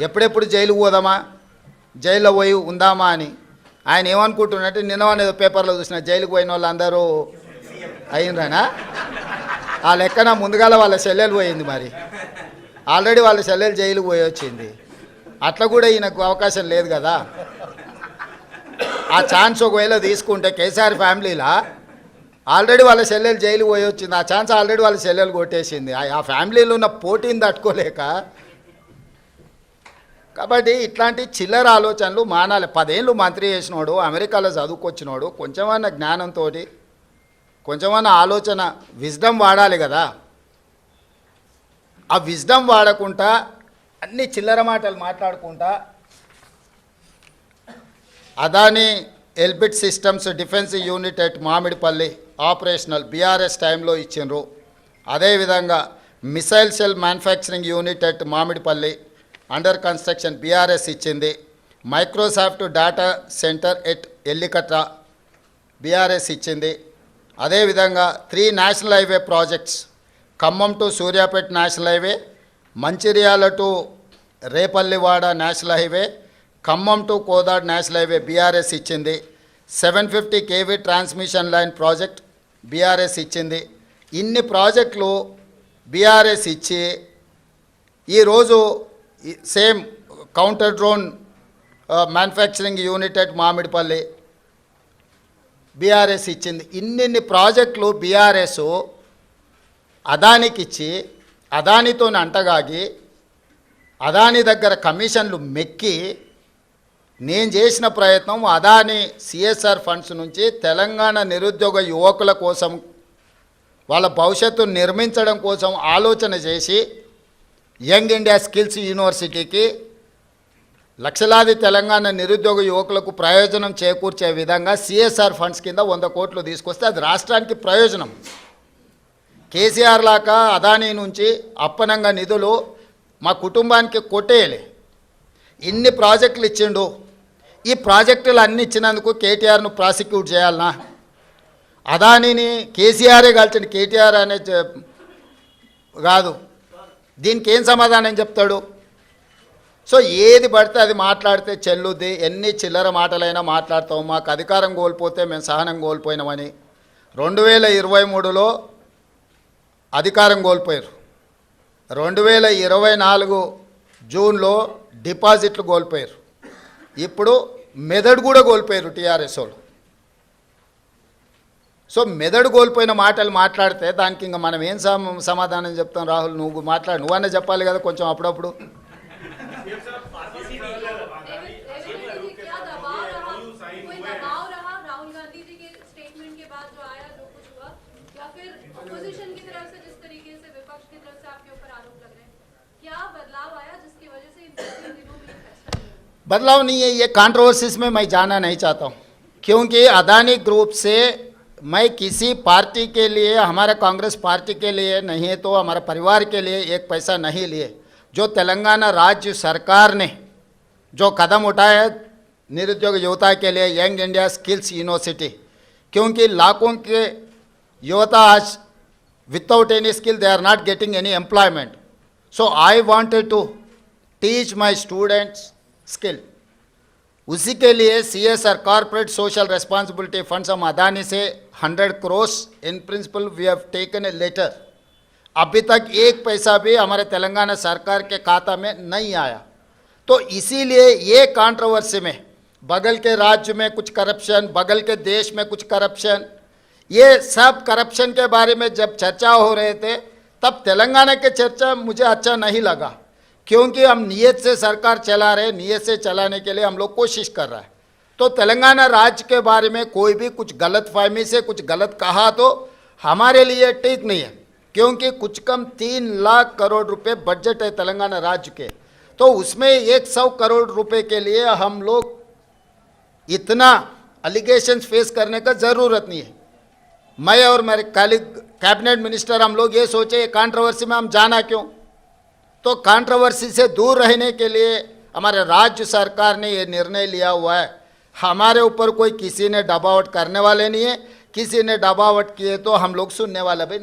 ఎప్పుడెప్పుడు జైలు పోదామా? జైల్లో పోయి ఉందామా అని. ఆయన ఏమనుకుంటున్నట్టు నిన్న అనేది పేపర్లో చూసిన జైలుకు పోయిన వాళ్ళందరూ అయినరానా? ఆ లెక్కన ముందుగాల వాళ్ళ చెల్లెలు పోయింది మరి. ఆల్రెడీ వాళ్ళ చెల్లెలు జైలుకు పోయి వచ్చింది. అట్లా కూడా ఈయనకు అవకాశం లేదు కదా. ఆ ఛాన్స్ ఒకవేళ తీసుకుంటే కేసీఆర్ ఫ్యామిలీలా? ఆల్రెడీ వాళ్ళ చెల్లెలు జైలు పోయి వచ్చింది. ఆ ఛాన్స్ ఆల్రెడీ వాళ్ళ చెల్లెలు కొట్టేసింది. ఆ- ఆ ఫ్యామిలీలో ఉన్న పోటీని తట్టుకోలేక కాబట్టి ఇట్లాంటి చిల్లర ఆలోచనలు మానాలి. పదేళ్ళు మంత్రి చేసినోడు అమెరికాలో చదువుకొచ్చినోడు కొంచెమన్నా జ్ఞానంతో కొంచెమన్నా ఆలోచన విజ్డమ్ వాడాలి కదా. ఆ విజ్డమ్ వాడకుండా అన్ని చిల్లర మాటలు మాట్లాడుకుంటా Adani Elbit Systems defence unit at Mamidipalli operational BRS టైంలో ఇచ్చిండ్రు. అదేవిధంగా missile cell manufacturing unit at Mamidipalli under construction BRS ఇచ్చింది. Microsoft data centre at Ellikatta BRS ఇచ్చింది. అదేవిధంగా three national highway projects Khammam to Suryapet national highway Mancherial to Repallewada national highway Khammam to Kodad national highway BRS ఇచ్చింది. Seven fifty KV transmission line project BRS ఇచ్చింది. ఇన్ని ప్రాజెక్టులు BRS ఇచ్చి ఈరోజు same counter drone manufacturing unit at Mamidipalli BRS ఇచ్చింది. ఇన్నిన్ని ప్రాజెక్టులు BRS అదానికి ఇచ్చి అదానితో అంటగాగి అదాని దగ్గర కమిషన్లు మెక్కి నేను చేసిన ప్రయత్నం అదాని సిఎస్ఆర్ ఫండ్స్ నుంచి తెలంగాణ నిరుద్యోగ యువకుల కోసం వాళ్ళ భవిష్యత్తును నిర్మించడం కోసం ఆలోచన చేసి యంగ్ ఇండియా స్కిల్స్ యూనివర్సిటీకి లక్షలాది తెలంగాణ నిరుద్యోగ యువకులకు ప్రయోజనం చేకూర్చే విధంగా సిఎస్ఆర్ ఫండ్స్ కింద వంద కోట్లు తీసుకొస్తే అది రాష్ట్రానికి ప్రయోజనం. కేసీఆర్ లాగా అదానీ నుంచి అప్పనంగా నిధులు మా కుటుంబానికి కొట్టేయలే. ఇన్ని ప్రాజెక్టులు ఇచ్చిండు. ఈ ప్రాజెక్టులు అన్ని ఇచ్చినందుకు కేటీఆర్ను ప్రాసిక్యూట్ చేయాలనా? అదానిని కేసీఆరే కలిసిన కేటీఆర్ అనే కాదు. దీనికి ఏం సమాధానం చెప్తాడు? సో ఏది పడితే అది మాట్లాడితే చెల్లుద్ది. ఎన్ని చిల్లర మాటలైనా మాట్లాడతాం మాకు అధికారం కోల్పోతే మేము సహనం కోల్పోయినామని. రెండు వేల ఇరవై మూడులో అధికారం కోల్పోయారు రెండు వేల ఇరవై నాలుగు జూన్లో డిపాజిట్లు కోల్పోయారు ఇప్పుడు మెదడు కూడా కోల్పోయారు టీఆర్ఎస్ వాళ్ళు. సో మెదడు కోల్పోయిన మాటలు మాట్లాడితే దానికి ఇంకా మనం ఏం సమ సమాధానం చెప్తాం రాహుల్ నువ్వు మాట్లాడు నువ్వన్నా చెప్పాలి కదా కొంచెం అప్పుడప్పుడు रेवंत जी क्या दबाव रहा कोई दबाव रहा राहुल गांधी जी के स्टेटमेंट के बाद जो आया जो कुछ हुआ या फिर अपोजिशन की तरफ से जिस तरीके से विपक्ष की तरफ से आपके ऊपर आरोप लग रहे हैं क्या बदलाव आया जिसकी वजह से इन तीन दिनों में ये फैसला लिया? बदलाव नहीं है ये कंट्रोवर्सीज में मैं जाना नहीं चाहता हूँ क्योंकि अदानी ग्रुप से मैं किसी पार्टी के लिए, हमारे कांग्रेस पार्टी के लिए नहीं तो हमारे परिवार के लिए एक पैसा नहीं लिए। जो तेलंगाना राज्य सरकार ने जो कदम उठाया निरुद्योग युवता के लिए, यंग इंडिया स्किल्स यूनिवर्सिटी, क्योंकि लाखों के युवता आज without any skill, they are not getting any employment. So, i wanted to teach my students skill. उसी के लिए C S R corporate social responsibility funds हम अदानी से hundred crores in principle we have taken a letter अभी तक एक पैसा भी हमारे तेलंगाना सरकार के खाता में नहीं आया। तो इसीलिए ये कंट्रोवर्सी में, बगल के राज्य में कुछ करप्शन बगल के देश में कुछ करप्शन ये सब करप्शन के बारे में जब चर्चा हो रहे थे, तब तेलंगाना के चर्चा मुझे अच्छा नहीं लगा। क्योंकि हम नियत से सरकार चला रहे नियत से चलाने के लिए हम लोग कोशिश कर रहा है। तो तेलंगाना राज्य के बारे में कोई भी कुछ गलत फहमी से कुछ गलत कहा तो हमारे लिए ठीक नहीं है, क्योंकि कुछ कम तीन लाख करोड़ रुपए बजट है तेलंगाना राज्य के। तो उसमें एक सौ करोड़ रुपए के लिए हम लोग इतना अलिगेशंस फेस करने का ज़रूरत नहीं है। मैं और मेरे कैबिनेट मिनिस्टर हम लोग ये सोचे कंट्रोवर्सी में हम जाना क्यों? तो कंट्रोवर्सी से दूर रहने के लिए हमारे राज्य सरकार ने ये निर्णय लिया हुआ है। हमारे ऊपर कोई किसी ने डबावट करने वाले नहीं है। किसी ने डबावट किए तो हम लोग सुनने वाले भी